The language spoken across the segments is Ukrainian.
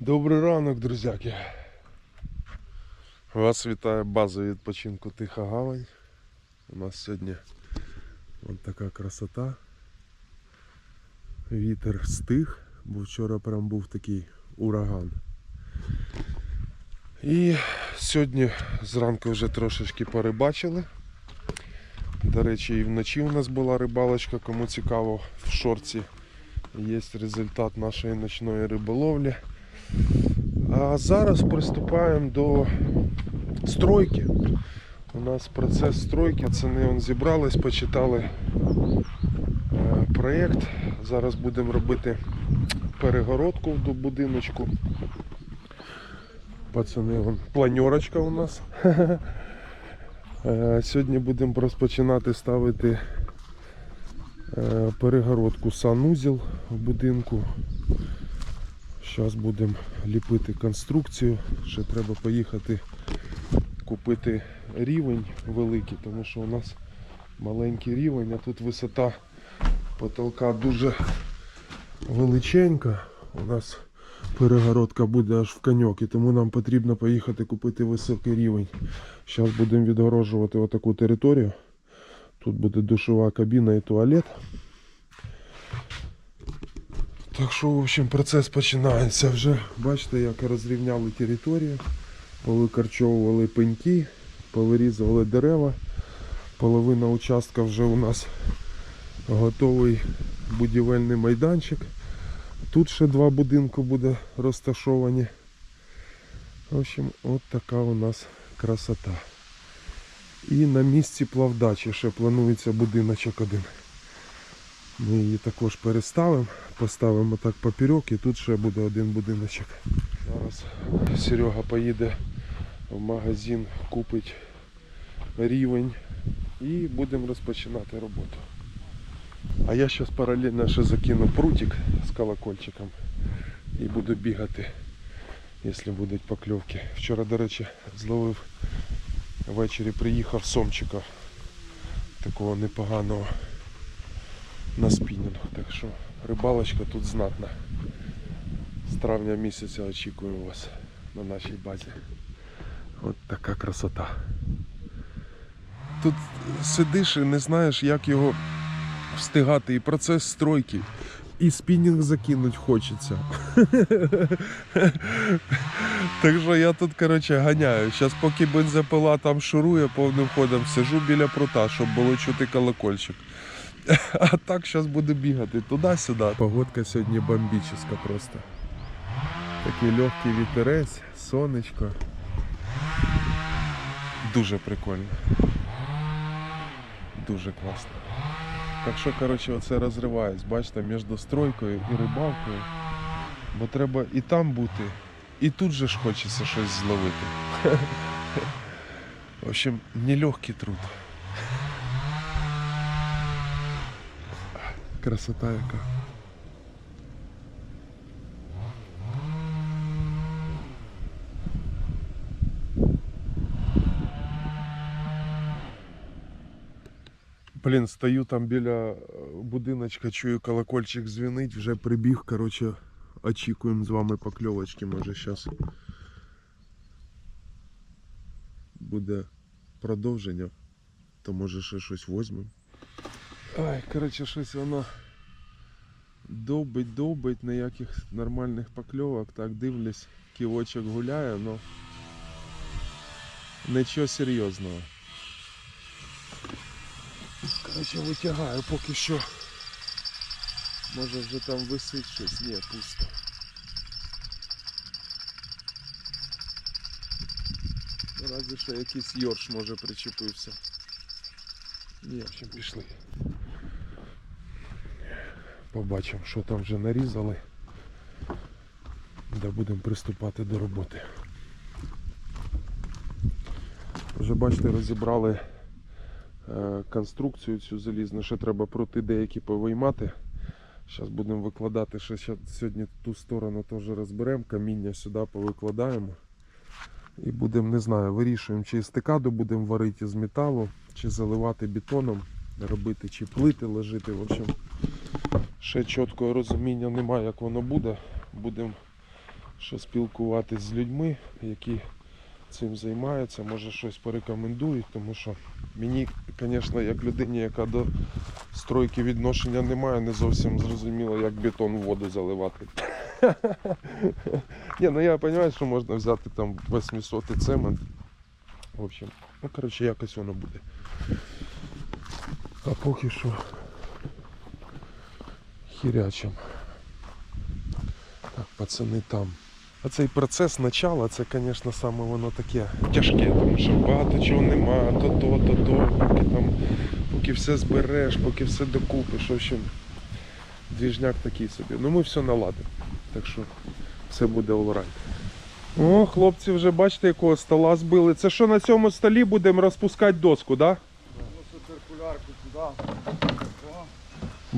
Добрий ранок, друзяки. Вас вітає база відпочинку Тиха Гавань. У нас сьогодні от така красота. Вітер стих, бо вчора прям був такий ураган. І сьогодні зранку вже трошечки порибачили. До речі, і вночі у нас була рибалочка, кому цікаво, в шорці є результат нашої ночної риболовлі. А зараз приступаємо до стройки. У нас процес стройки, пацани зібрались, почитали е, проєкт. Зараз будемо робити перегородку до будиночку. Пацани, вон, планерочка у нас. Е, Сьогодні будемо розпочинати ставити е, перегородку санузел в будинку. Зараз будемо ліпити конструкцію. Ще треба поїхати купити рівень великий, тому що у нас маленький рівень, а тут висота потолка дуже величенька. У нас перегородка буде аж в коньок, і тому нам потрібно поїхати купити високий рівень. Зараз будемо відгороджувати отаку територію. Тут буде душова кабіна і туалет. Так що, в общем, процес починається вже. Бачите, як розрівняли територію, повикорчовували пеньки, повирізували дерева. Половина участка вже у нас готовий будівельний майданчик. Тут ще два будинки буде розташовані. В общем, от така у нас красота. І на місці плавдачі ще планується будиночок один. Ми її також переставимо, поставимо так поперек і тут ще буде один будиночок. Зараз Серега поїде в магазин, купить рівень і будемо розпочинати роботу. А я зараз паралельно ще закину прутик з колокольчиком і буду бігати, якщо будуть покльовки. Вчора, до речі, зловив ввечері приїхав сомчика такого непоганого на спінінг. Так що рибалочка тут знатна. З травня місяця очікую вас на нашій базі. От така красота. Тут сидиш і не знаєш, як його встигати. І процес стройки, і спінінг закинуть хочеться. Так що я тут, коротше, ганяю. Зараз поки бензопила там шурує повним ходом, сижу біля прута, щоб було чути колокольчик. А так зараз буду бігати туди-сюди. Погодка сьогодні бомбічна просто. Такий легкий вітерець, сонечко. Дуже прикольно. Дуже класно. Так що, коротше, оце розриваюсь, бачите, між стройкою і рибалкою. Бо треба і там бути, і тут же ж хочеться щось зловити. В общем, нелегкий труд. Красота яка. Блін, стою там біля е, будиночка, чую колокольчик дзвінить, вже прибіг, коротше, очікуємо з вами покльовочки, може зараз буде продовження, то може ще щось возьмемо. Ай, коротше, щось воно довбить, довбить, ніяких нормальних покльовок. Так дивлюсь, ківочок гуляє, але нічого серйозного. Коротше, витягаю поки що. Може вже там висить щось, ні, пусто. Разве що якийсь йорш може причепився. Ні, в общем, пішли. Побачимо, що там вже нарізали. Де будемо приступати до роботи. Вже бачите, розібрали е, конструкцію цю залізну, ще треба прути деякі повиймати. Зараз будемо викладати, ще сьогодні ту сторону теж розберемо, каміння сюди повикладаємо. І будемо, не знаю, вирішуємо, чи стикаду будемо варити з металу, чи заливати бетоном, робити, чи плити ложити. В общем, ще чіткого розуміння немає, як воно буде. Будемо що спілкуватись з людьми, які цим займаються, може щось порекомендують, тому що мені, звісно, як людині, яка до стройки відношення не має, не зовсім зрозуміло, як бетон в воду заливати. Ні, ну я розумію, що можна взяти там 800 цемент. В общем, ну коротше, якось воно буде. А поки що хірячим. Так, пацани там. А цей процес начала, це, звісно, саме воно таке тяжке, тому що багато чого нема, то то, то то, поки там, поки все збереш, поки все докупиш. В общем, двіжняк такий собі. Ну ми все наладимо. Так що все буде alright. О, хлопці вже бачите, якого стола збили. Це що на цьому столі будемо розпускати доску, так? Да? циркулярку туди.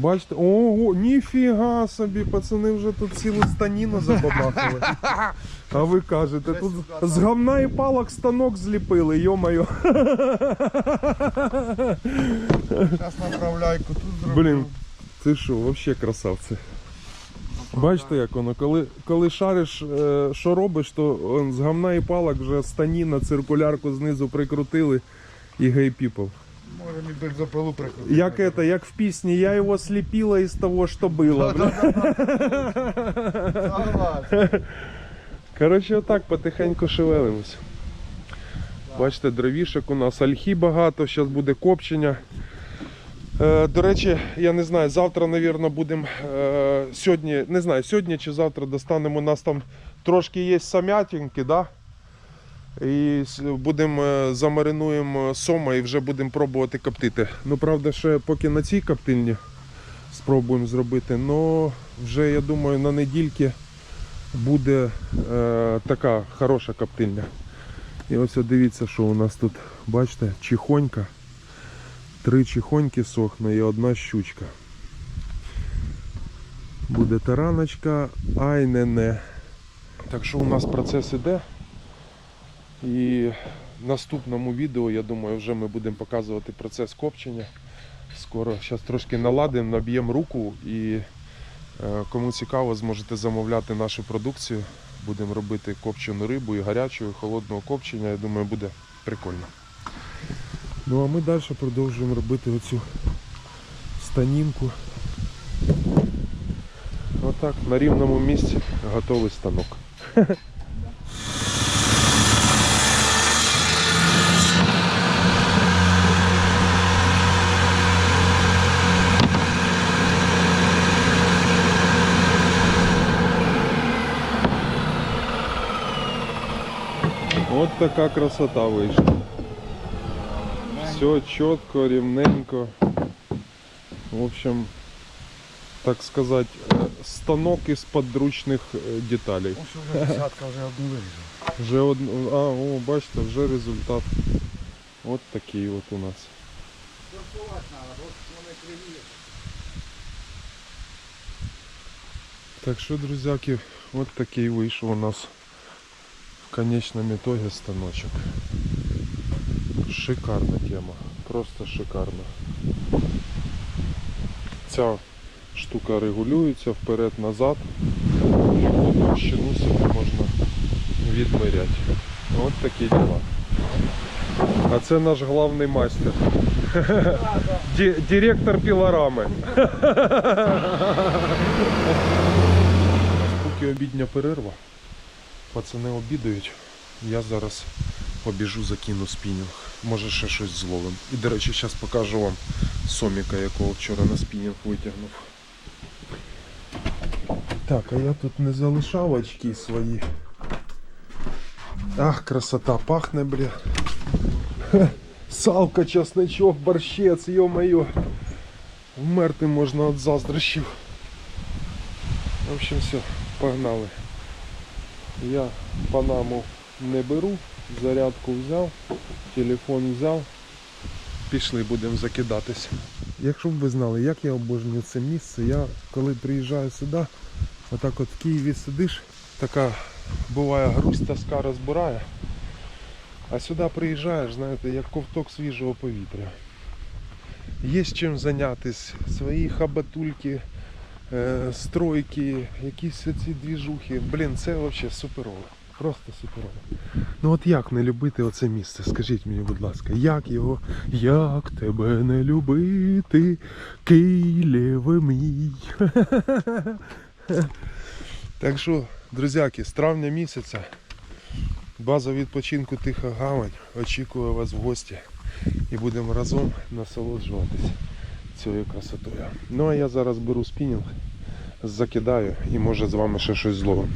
Бачите, ого, ніфіга собі, пацани вже тут цілу станіну забабахали. А ви кажете, тут з гамна і палок станок зліпили, йо-моє. Зараз направляйку тут зроблю. Блін, ти що, взагалі красавці. Бачите, як воно, коли, коли шариш, е, що робиш, то з гамна і палок вже станіна, циркулярку знизу прикрутили і гей people. Можемо і бензопилу прикрутити. Як это, як в пісні, я його сліпила із того, що було. Коротше, отак потихеньку шевелимось. Бачите, дровішок у нас ольхи багато, зараз буде копчення. Е, до речі, я не знаю, завтра, мабуть, будемо е, сьогодні, не знаю, сьогодні чи завтра достанемо. У нас там трошки є самятинки, да? І будемо е, замаринуємо сома і вже будемо пробувати коптити. Ну, правда, ще поки на цій коптильні спробуємо зробити. але вже, я думаю, на недільки буде е, така хороша коптильня. І ось дивіться, що у нас тут, бачите, чихонька. Три чихоньки сохне і одна щучка. Буде тараночка, ай не не. Так що у нас процес іде. І в наступному відео, я думаю, вже ми будемо показувати процес копчення. Скоро зараз трошки наладимо, наб'ємо руку і е, кому цікаво, зможете замовляти нашу продукцію. Будемо робити копчену рибу і гарячу, і холодного копчення. Я думаю, буде прикольно. Ну а ми далі продовжуємо робити оцю станінку. Отак, на рівному місці готовий станок. От така красота вийшла. Все чітко, рівненько. В общем, так сказать, е, станок із подручних е, деталей. Ось вже десятка вже одну вирізав. Вже од... А, о, бачите, вже результат. От такий от у нас. Торкувати треба, бо вони криві. Так що, друзяки, от такий вийшов у нас в конечном итоге станочок. Шикарна тема. Просто шикарна. Ця штука регулюється вперед-назад. Любу товщину можна відміряти. От такі діла. А це наш головний майстер. Директор пілорами. Поки обідня перерва, пацани обідають. Я зараз побіжу, закину спінінг. Може ще щось зловим. І, до речі, зараз покажу вам соміка, якого вчора на спінінг витягнув. Так, а я тут не залишав очки свої. Ах, красота, пахне, бля. Салка, чесничок, борщець, йо-моє. Вмерти можна від заздрощів. В общем, все, погнали. Я панаму не беру, зарядку взяв, телефон взяв. Пішли, будемо закидатись. Якщо б ви знали, як я обожнюю це місце, я коли приїжджаю сюди, отак от в Києві сидиш, така буває грусть, тоска розбирає. А сюди приїжджаєш, знаєте, як ковток свіжого повітря. Є з чим зайнятися, свої хабатульки е, стройки, якісь ці двіжухи. Блін, це взагалі суперово. Просто суперово. Ну от як не любити оце місце? Скажіть мені, будь ласка, як його, як тебе не любити, Києве мій. Так що, друзяки, з травня місяця база відпочинку Тиха Гавань очікує вас в гості і будемо разом насолоджуватися цією красотою. Ну а я зараз беру спінінг, закидаю і може з вами ще щось зловим.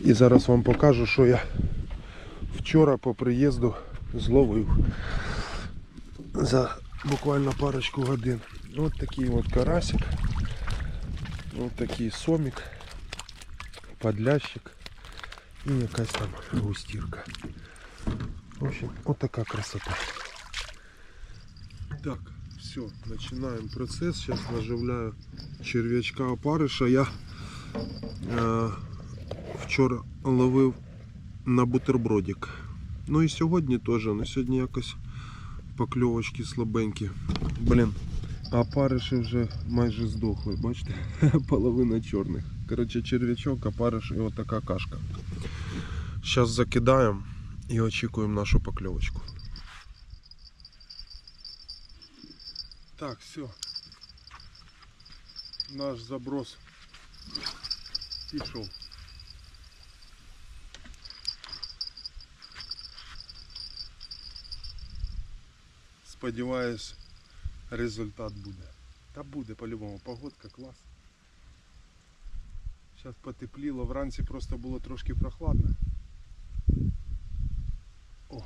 І зараз вам покажу, що я вчора по приїзду зловив за буквально парочку годин. От такий от карасик, от такий сомік, подлящик і якась там густірка. В общем, от така красота. Так, все, починаємо процес. Зараз наживляю черв'ячка опариша. Я е, вчора ловив на бутербродик. Ну і сьогодні теж, але сьогодні якось покльовочки слабенькі. Блін, а париші вже майже здохли, бачите? Половина чорних. Коротше, черв'ячок, а париш і отака кашка. Зараз закидаємо і очікуємо нашу покльовочку. Так, все. Наш заброс пішов. Сподіваюсь, результат буде. Та буде по-любому. Погодка клас. Зараз потепліло, вранці просто було трошки прохладно. О!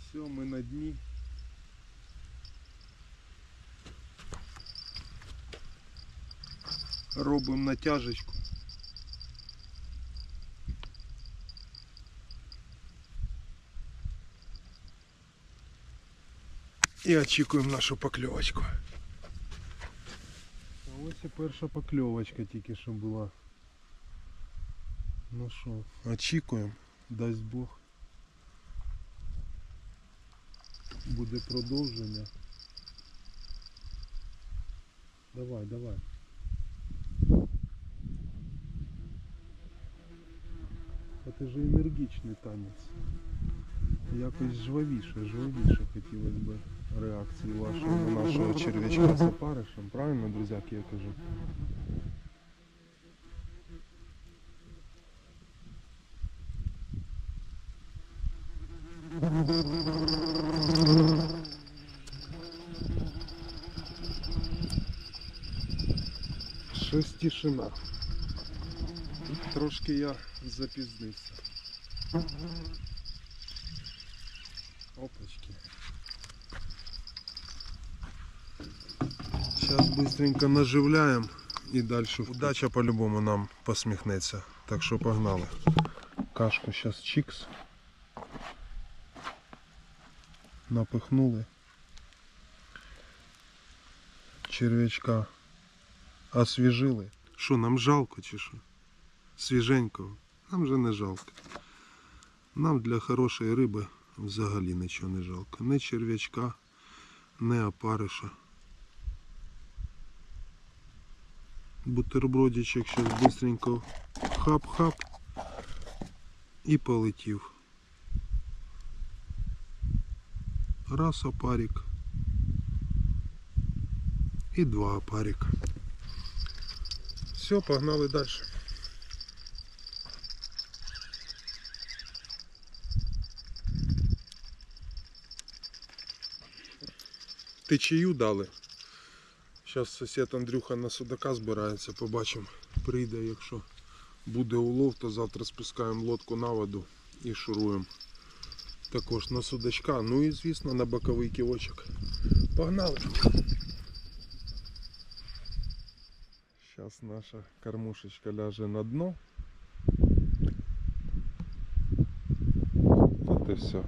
Все, ми на дні. Робимо натяжечку. І очікуємо нашу покльовочку. А ось і перша покльовочка тільки що була. Ну що, очікуємо, дасть Бог. Буде продовження. Давай, давай. А ти же енергічний танець. Якось жвавіше, жвавіше хотілося б реакції вашої на нашого черв'ячка з опаришем. Правильно, друзяки, я кажу? Щось тишина. Трошки я запізнився. Опачки. Сейчас быстренько наживляємо і далі. Удача по-любому нам посміхнеться. Так що погнали. Кашку зараз чикс. Напихнули. Черв'ячка освіжили. Що, нам жалко чи що? Свіженького. Нам вже не жалко. Нам для хорошої риби взагалі нічого не жалко. Не черв'ячка, не опариша. Бутербродичок зараз быстренько хап-хап і полетів. Раз опарик. І два опарик. Все, погнали далі. Течію дали. Зараз сусід Андрюха на судака збирається, побачимо. Прийде, якщо буде улов, то завтра спускаємо лодку на воду і шуруємо. Також на судачка, ну і звісно на боковий кілочок. Погнали! Зараз наша кормушечка ляже на дно. От і все.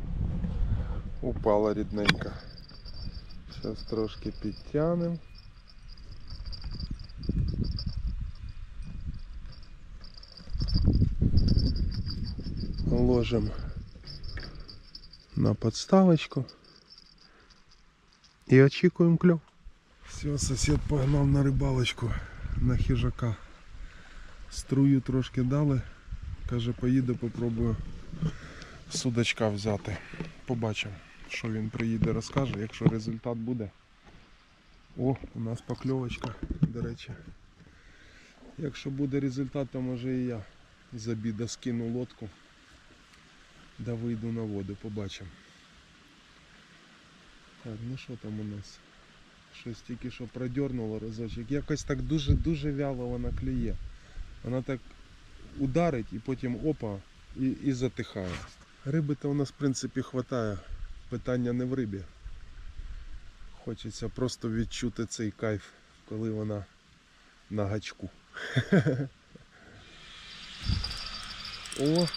Упала рідненько. Зараз трошки підтягнемо. Ложимо на подставочку і очікуємо кльов. Все, сусід погнав на рибалочку на хижака. Струю трошки дали. Каже, поїду, попробую судачка взяти. Побачимо, що він приїде, розкаже, якщо результат буде. О, у нас покльовочка, до речі. Якщо буде результат, то може і я з обіда скину лодку. Да вийду на воду, побачимо. Так, ну що там у нас? Щось тільки що продернуло разочок. Якось так дуже-дуже вяло вона клює. Вона так ударить і потім опа і, і затихає. Риби то у нас в принципі хватає. Питання не в рибі. Хочеться просто відчути цей кайф, коли вона на гачку. О,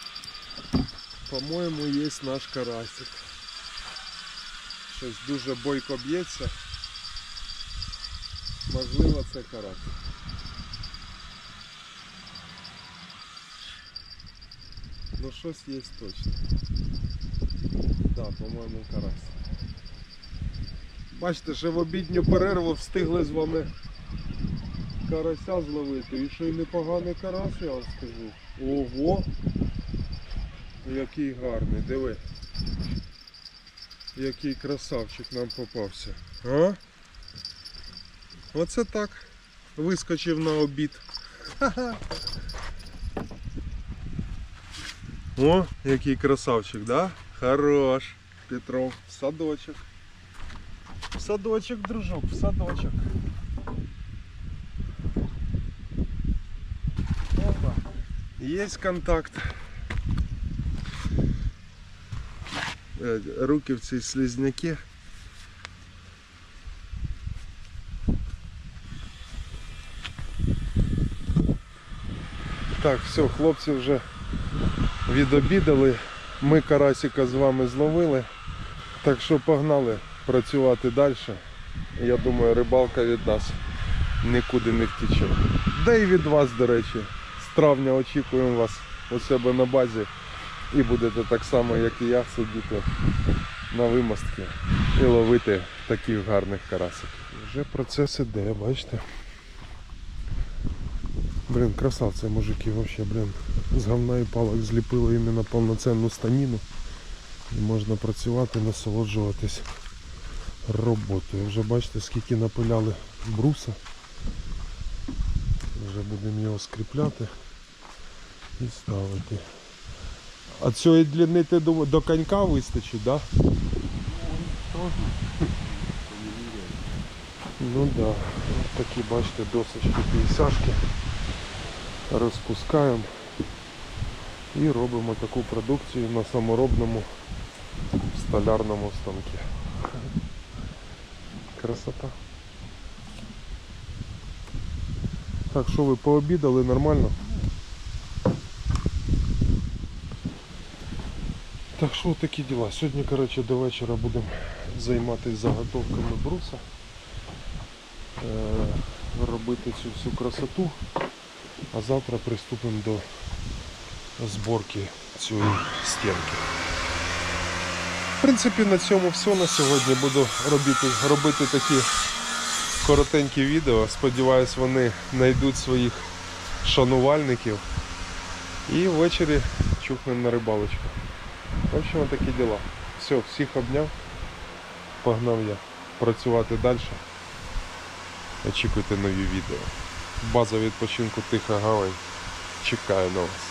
по-моєму, є наш карасик. Щось дуже бойко б'ється. Можливо, це карась. Ну щось є точно. Да, по-моєму, карась. Бачите, ще в обідню перерву встигли з вами карася зловити. І що й непоганий карась, я вам скажу. Ого! Який гарний, диви. Який красавчик нам попався. А? Оце так. Вискочив на обід. О, який красавчик, да? Хорош. Петров. В садочок. В садочок, дружок, в садочок. Опа. Есть контакт. Е, Руки в цій слизняки. Так, все, хлопці вже відобідали. Ми карасика з вами зловили. Так що погнали працювати далі. Я думаю, рибалка від нас нікуди не втіче. Да і від вас, до речі. З травня очікуємо вас у себе на базі. І будете так само, як і я, сидіти на вимостки і ловити таких гарних карасиків. Вже процес іде, бачите. Блін, красавці мужики вообще, блін. З говна і палок зліпили іменно повноцінну станіну. І можна працювати, насолоджуватись роботою. Вже бачите, скільки напиляли бруса. Вже будемо його скріпляти і ставити. А цієї длини ти думаєш, до конька вистачить, так? Да? Ну да. Ось такі, бачите, досочки п'ятдесятки. Розпускаємо і робимо таку продукцію на саморобному столярному станку. Красота. Так, що ви пообідали нормально? Так що такі діла. Сьогодні, коротше, до вечора будемо займатися заготовками бруса. Е, робити цю всю красоту. А завтра приступимо до зборки цієї стінки. В принципі, на цьому все на сьогодні. Буду робити, робити такі коротенькі відео. Сподіваюсь, вони знайдуть своїх шанувальників. І ввечері чухнемо на рибалочку. В общем, такі діла. Все, всіх обняв. Погнав я працювати далі. Очікуйте нові відео. База відпочинку Тиха Гавань. Чекаю на вас.